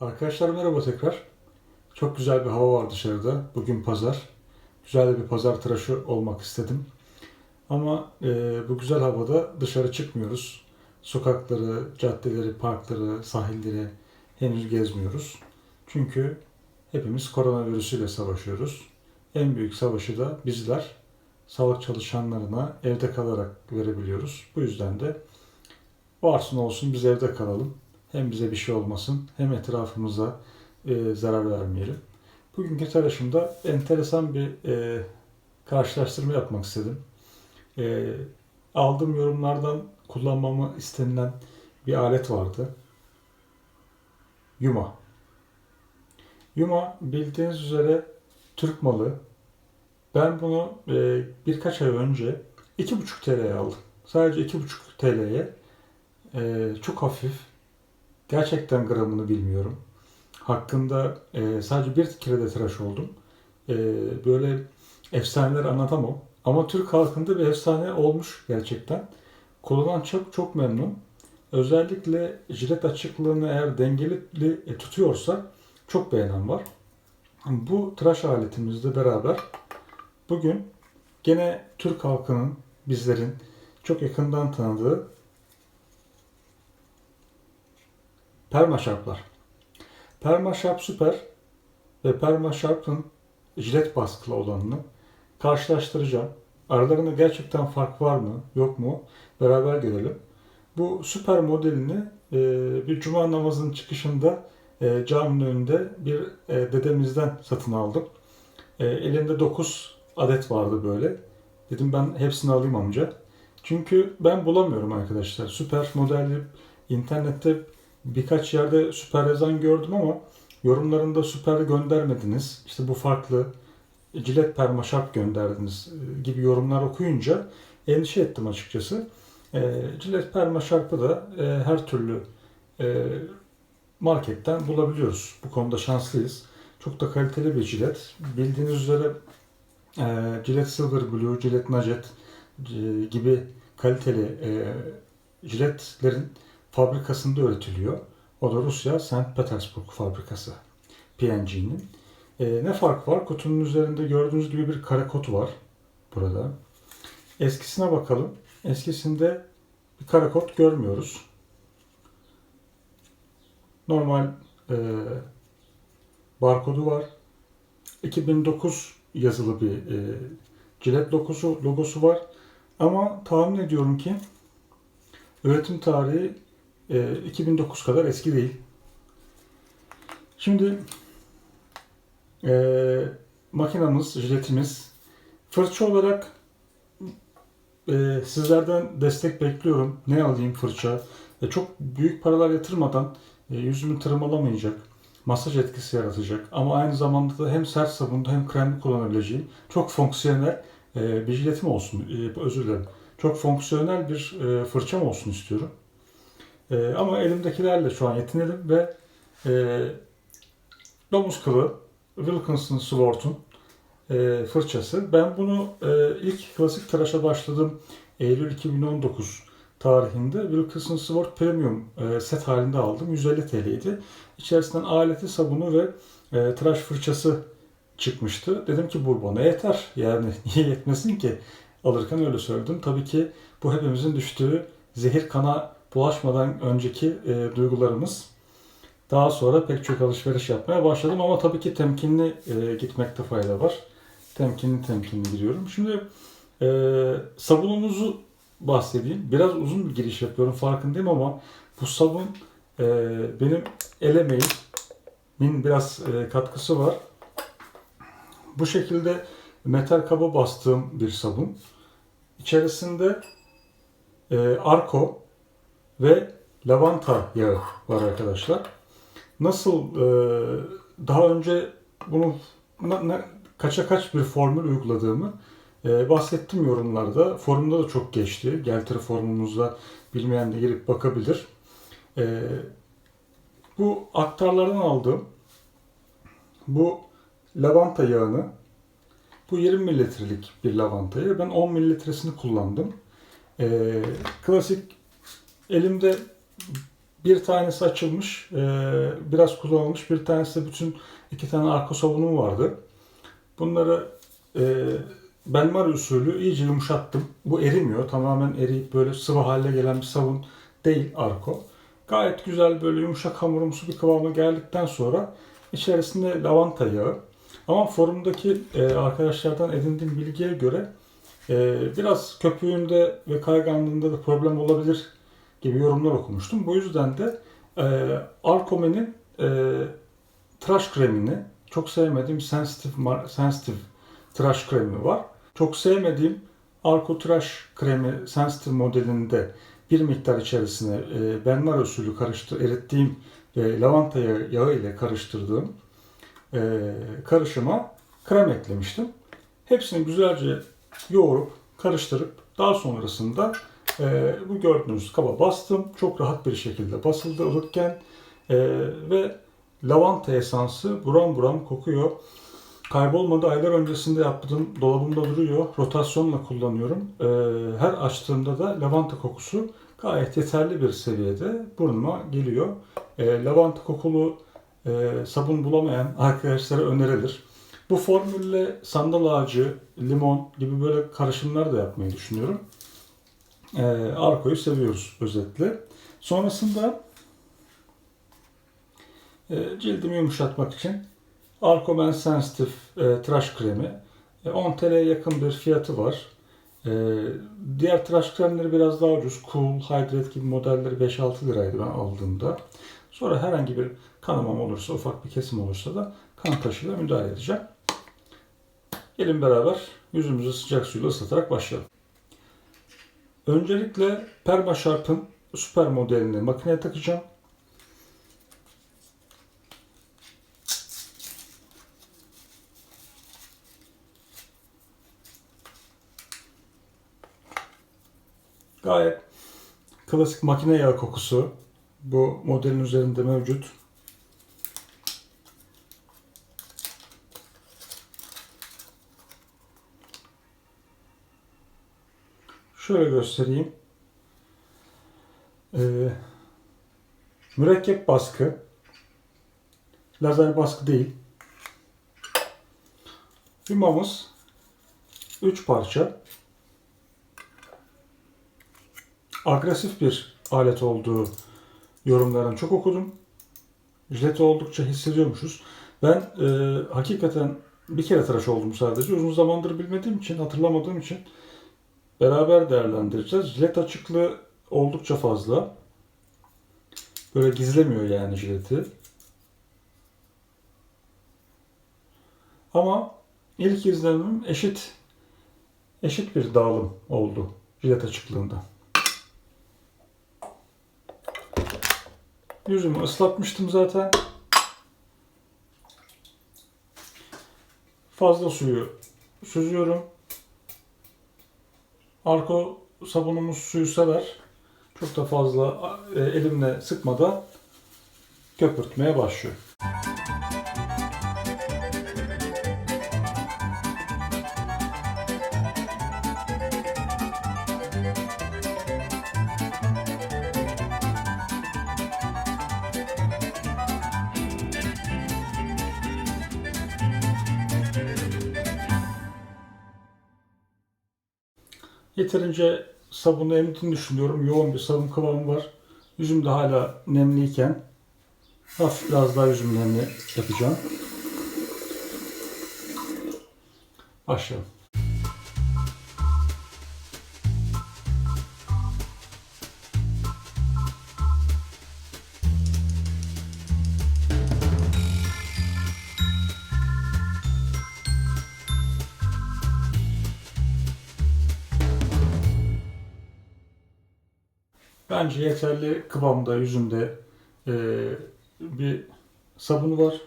Arkadaşlar merhaba tekrar. Çok güzel bir hava var dışarıda. Bugün pazar. Güzel bir pazar tıraşı olmak istedim. Ama e, bu güzel havada dışarı çıkmıyoruz. Sokakları, caddeleri, parkları, sahilleri henüz gezmiyoruz. Çünkü hepimiz koronavirüsüyle savaşıyoruz. En büyük savaşı da bizler sağlık çalışanlarına evde kalarak verebiliyoruz. Bu yüzden de varsın olsun biz evde kalalım. Hem bize bir şey olmasın hem etrafımıza e, zarar vermeyelim. Bugünkü tıraşımda enteresan bir e, karşılaştırma yapmak istedim. E, aldığım yorumlardan kullanmamı istenilen bir alet vardı. Yuma. Yuma bildiğiniz üzere Türk malı. Ben bunu e, birkaç ay önce 2,5 TL'ye aldım. Sadece 2,5 TL'ye e, çok hafif Gerçekten gramını bilmiyorum. Hakkında e, sadece bir kere de tıraş oldum. E, böyle efsaneler anlatamam. Ama Türk halkında bir efsane olmuş gerçekten. Kullanan çok çok memnun. Özellikle jilet açıklığını eğer dengeli e, tutuyorsa çok beğenen var. Bu tıraş aletimizle beraber bugün gene Türk halkının bizlerin çok yakından tanıdığı Permaşarplar. Permaşarp Süper ve Permaşarp'ın jilet baskılı olanını karşılaştıracağım. Aralarında gerçekten fark var mı, yok mu? Beraber görelim. Bu süper modelini e, bir cuma namazının çıkışında e, caminin önünde bir e, dedemizden satın aldım. E, elimde 9 adet vardı böyle. Dedim ben hepsini alayım amca. Çünkü ben bulamıyorum arkadaşlar. Süper modelli internette birkaç yerde süper yazan gördüm ama yorumlarında süper göndermediniz. İşte bu farklı cilet perma şart gönderdiniz e, gibi yorumlar okuyunca endişe ettim açıkçası. E, cilet perma şarpı da e, her türlü e, marketten bulabiliyoruz. Bu konuda şanslıyız. Çok da kaliteli bir cilet. Bildiğiniz üzere e, Gillette Silver Blue, Gillette Najet e, gibi kaliteli e, jiletlerin fabrikasında üretiliyor. O da Rusya St. Petersburg fabrikası. P&G'nin. E, ne fark var? Kutunun üzerinde gördüğünüz gibi bir kare kod var burada. Eskisine bakalım. Eskisinde bir kare kod görmüyoruz. Normal e, barkodu var. 2009 yazılı bir e, cilet logosu, logosu var. Ama tahmin ediyorum ki üretim tarihi e, 2009 kadar eski değil. Şimdi e, makinamız, jiletimiz fırça olarak e, sizlerden destek bekliyorum. Ne alayım fırça? E, çok büyük paralar yatırmadan e, yüzümü tırmalamayacak, masaj etkisi yaratacak ama aynı zamanda da hem sert sabunda hem kremli kullanabileceğim çok fonksiyonel e, bir jiletim olsun. E, özür dilerim. Çok fonksiyonel bir e, fırçam olsun istiyorum. E, ama elimdekilerle şu an yetinelim ve e, domuz kılı Wilkinson Swart'un e, fırçası. Ben bunu e, ilk klasik tıraşa başladım Eylül 2019 tarihinde Wilkinson Swart Premium e, set halinde aldım. 150 TL'ydi. İçerisinden aleti, sabunu ve e, tıraş fırçası çıkmıştı. Dedim ki bu bana yeter. Yani niye yetmesin ki? Alırken öyle söyledim. Tabii ki bu hepimizin düştüğü zehir kana bulaşmadan önceki e, duygularımız. Daha sonra pek çok alışveriş yapmaya başladım ama tabii ki temkinli e, gitmekte fayda var. Temkinli temkinli gidiyorum. Şimdi e, sabunumuzu bahsedeyim. Biraz uzun bir giriş yapıyorum farkındayım ama bu sabun e, benim el biraz e, katkısı var. Bu şekilde metal kaba bastığım bir sabun. İçerisinde e, Arko ve lavanta yağı var arkadaşlar. Nasıl e, daha önce bunu kaça kaç bir formül uyguladığımı e, bahsettim yorumlarda. Forumda da çok geçti. Geltiri forumumuzda bilmeyen de girip bakabilir. E, bu aktarlardan aldığım bu lavanta yağını bu 20 mililitrelik bir lavantayı ben 10 mililitresini kullandım. E, klasik elimde Bir tanesi açılmış, e, biraz kullanılmış. Bir tanesi de bütün iki tane arka sabunum vardı. Bunları e, benmar usulü iyice yumuşattım. Bu erimiyor. Tamamen eriyip böyle sıvı haline gelen bir sabun değil arko. Gayet güzel böyle yumuşak hamurumsu bir kıvama geldikten sonra içerisinde lavanta yağı. Ama forumdaki e, arkadaşlardan edindiğim bilgiye göre biraz köpüğünde ve kayganlığında da problem olabilir gibi yorumlar okumuştum. Bu yüzden de e, Alcomen'in e, tıraş kremini çok sevmediğim Sensitive, Sensitive tıraş kremi var. Çok sevmediğim Arco tıraş kremi Sensitive modelinde bir miktar içerisine e, benmar usulü karıştır, erittiğim ve lavanta yağı ile karıştırdığım e, karışıma krem eklemiştim. Hepsini güzelce yoğurup karıştırıp daha sonrasında e, bu gördüğünüz kaba bastım. Çok rahat bir şekilde basıldı ılıkken e, ve lavanta esansı buram buram kokuyor. Kaybolmadı. Aylar öncesinde yaptığım dolabımda duruyor. Rotasyonla kullanıyorum. E, her açtığımda da lavanta kokusu gayet yeterli bir seviyede burnuma geliyor. E, lavanta kokulu e, sabun bulamayan arkadaşlara önerilir. Bu formülle sandal ağacı, limon gibi böyle karışımlar da yapmayı düşünüyorum. E, Arko'yu seviyoruz özetle. Sonrasında e, cildimi yumuşatmak için Arko Men Sensitive e, tıraş kremi. E, 10 TL'ye yakın bir fiyatı var. E, diğer tıraş kremleri biraz daha ucuz. Cool, Hydrate gibi modelleri 5-6 liraydı ben aldığımda. Sonra herhangi bir kanamam olursa, ufak bir kesim olursa da kan taşıyla müdahale edeceğim. Gelin beraber yüzümüzü sıcak suyla ıslatarak başlayalım. Öncelikle Perma Sharp'ın süper modelini makineye takacağım. Gayet klasik makine yağı kokusu bu modelin üzerinde mevcut. Şöyle göstereyim. Ee, mürekkep baskı. Lazer baskı değil. Yumamız 3 parça. Agresif bir alet olduğu yorumlarını çok okudum. Jileti oldukça hissediyormuşuz. Ben e, hakikaten bir kere tıraş oldum sadece. Uzun zamandır bilmediğim için, hatırlamadığım için beraber değerlendireceğiz. Jilet açıklığı oldukça fazla. Böyle gizlemiyor yani jileti. Ama ilk izlenimim eşit eşit bir dağılım oldu jilet açıklığında. Yüzümü ıslatmıştım zaten. Fazla suyu süzüyorum. Arko sabunumuz suyu sever. Çok da fazla e, elimle sıkmadan köpürtmeye başlıyor. Yeterince sabunu emdiğini düşünüyorum. Yoğun bir sabun kıvamı var. Yüzüm de hala nemliyken hafif biraz daha yüzüm nemli yapacağım. Başlayalım. Bence yeterli kıvamda yüzünde e, bir sabunu var.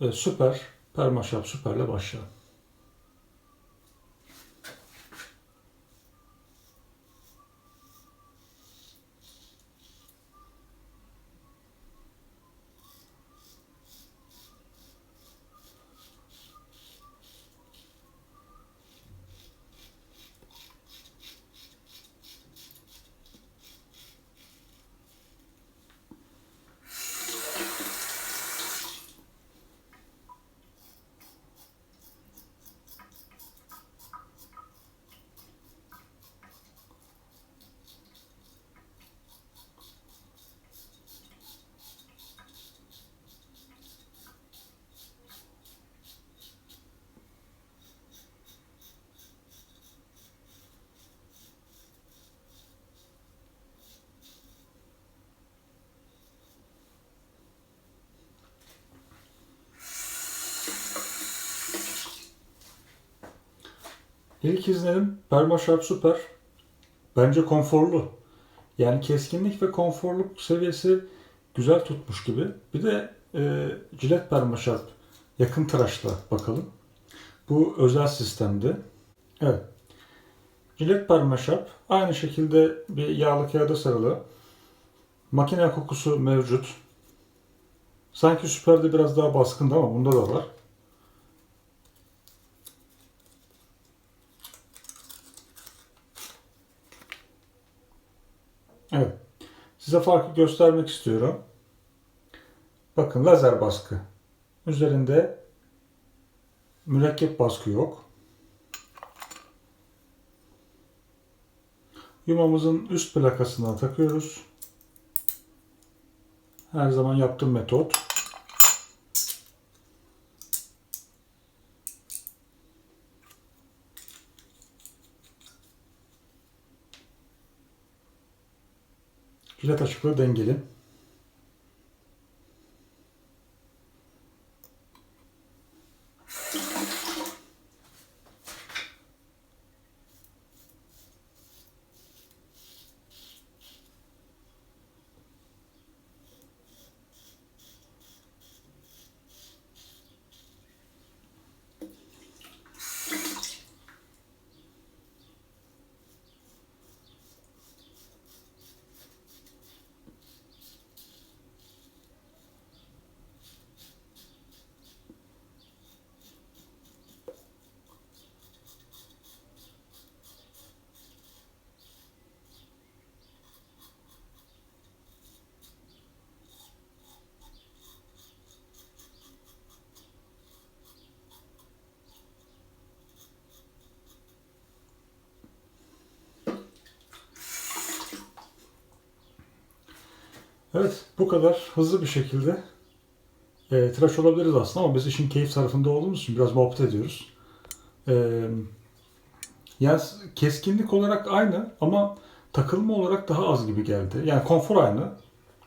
E, süper. Permaşap süperle başlayalım. İlk izlenim Permasharp Super. Bence konforlu. Yani keskinlik ve konforluk seviyesi güzel tutmuş gibi. Bir de e, Gillette Permasharp yakın tıraşla bakalım. Bu özel sistemdi. Evet. Gillette Permasharp aynı şekilde bir yağlı kağıda sarılı. Makine kokusu mevcut. Sanki Super'de biraz daha baskındı ama bunda da var. Evet. Size farkı göstermek istiyorum. Bakın lazer baskı. Üzerinde mürekkep baskı yok. Yumamızın üst plakasına takıyoruz. Her zaman yaptığım metot. Jilet açıklığı dengeli. Evet, bu kadar hızlı bir şekilde e, tıraş olabiliriz aslında ama biz işin keyif tarafında olduğumuz için biraz muhabbet ediyoruz. E, yani keskinlik olarak aynı ama takılma olarak daha az gibi geldi. Yani konfor aynı.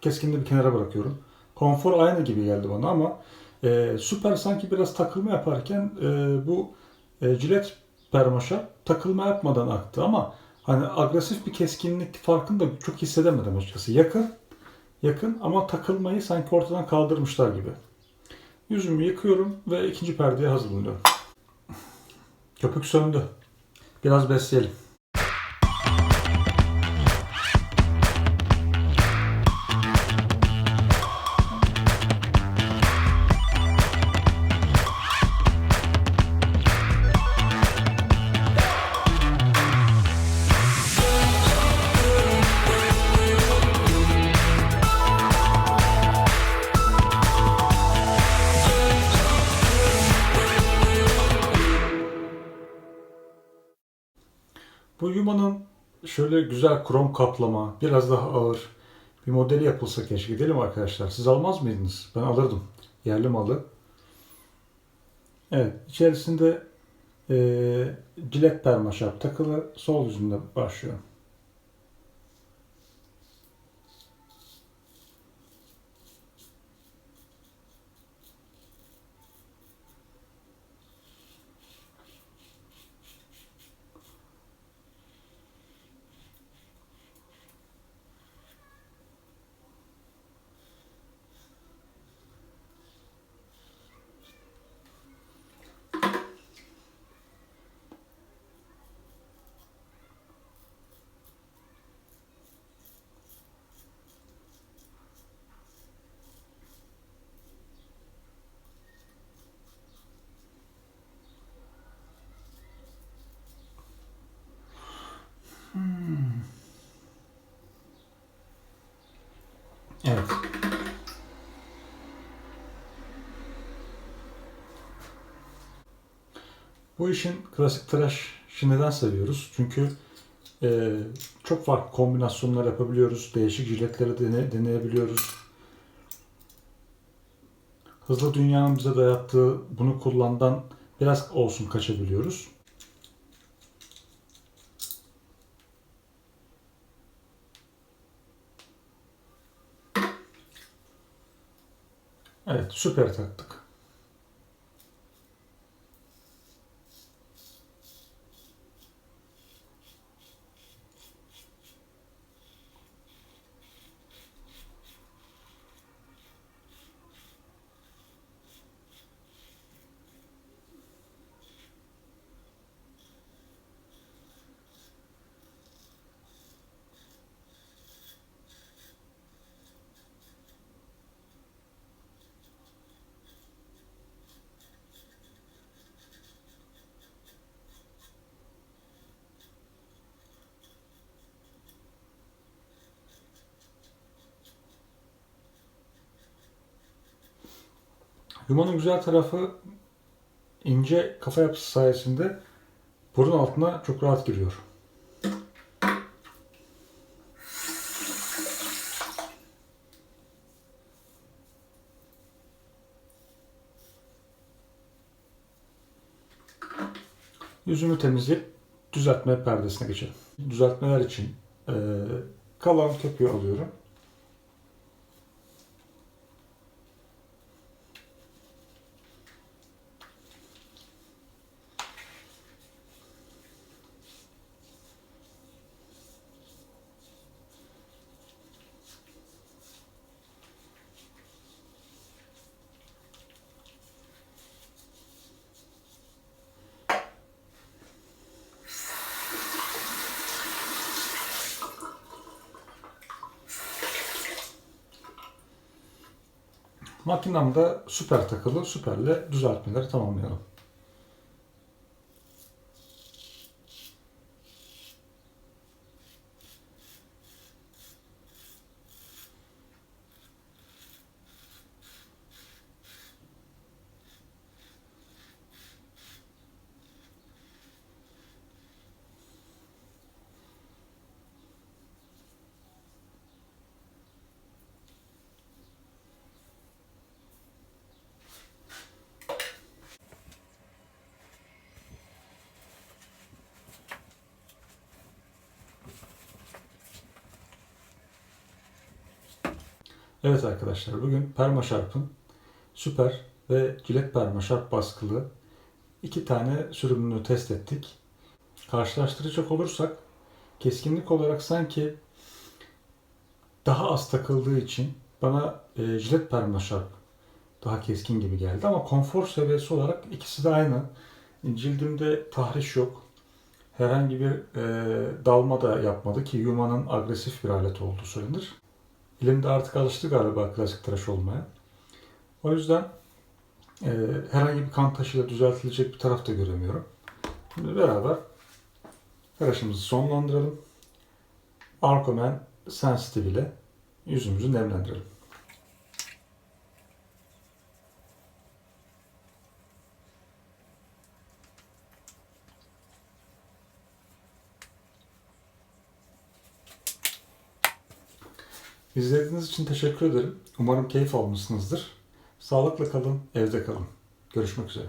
Keskinliği bir kenara bırakıyorum. Konfor aynı gibi geldi bana ama e, süper sanki biraz takılma yaparken e, bu e, Gillette Permaşa takılma yapmadan aktı ama hani agresif bir keskinlik farkını da çok hissedemedim açıkçası. Yakın yakın ama takılmayı sanki ortadan kaldırmışlar gibi. Yüzümü yıkıyorum ve ikinci perdeye hazırlanıyorum. Köpük söndü. Biraz besleyelim. Yuma'nın şöyle güzel krom kaplama, biraz daha ağır bir modeli yapılsa keşke. Mi arkadaşlar? Siz almaz mıydınız? Ben alırdım. Yerli malı. Evet. içerisinde e, cilet permaşap takılı sol yüzünde başlıyor. Evet. Bu işin klasik tıraş işi neden seviyoruz? Çünkü e, çok farklı kombinasyonlar yapabiliyoruz. Değişik jiletleri dene, deneyebiliyoruz. Hızlı dünyanın bize dayattığı bunu kullandan biraz olsun kaçabiliyoruz. Evet, süper taktık. Yumanın güzel tarafı ince kafa yapısı sayesinde burun altına çok rahat giriyor. Yüzümü temizleyip düzeltme perdesine geçelim. Düzeltmeler için eee, kalan köpüğü alıyorum. Makinamda süper takılı. Süperle düzeltmeleri tamamlayalım. Evet arkadaşlar bugün Permaşarp'ın süper ve cilet Permaşarp baskılı iki tane sürümünü test ettik. Karşılaştıracak olursak keskinlik olarak sanki daha az takıldığı için bana e, jilet Permaşarp daha keskin gibi geldi ama konfor seviyesi olarak ikisi de aynı. Cildimde tahriş yok. Herhangi bir e, dalma da yapmadı ki Yuma'nın agresif bir alet olduğu söylenir. Elimde artık alıştı galiba klasik tıraş olmaya. O yüzden e, herhangi bir kan taşıyla düzeltilecek bir taraf da göremiyorum. Şimdi beraber tıraşımızı sonlandıralım. Arcomen Sensitive ile yüzümüzü nemlendirelim. İzlediğiniz için teşekkür ederim. Umarım keyif almışsınızdır. Sağlıkla kalın, evde kalın. Görüşmek üzere.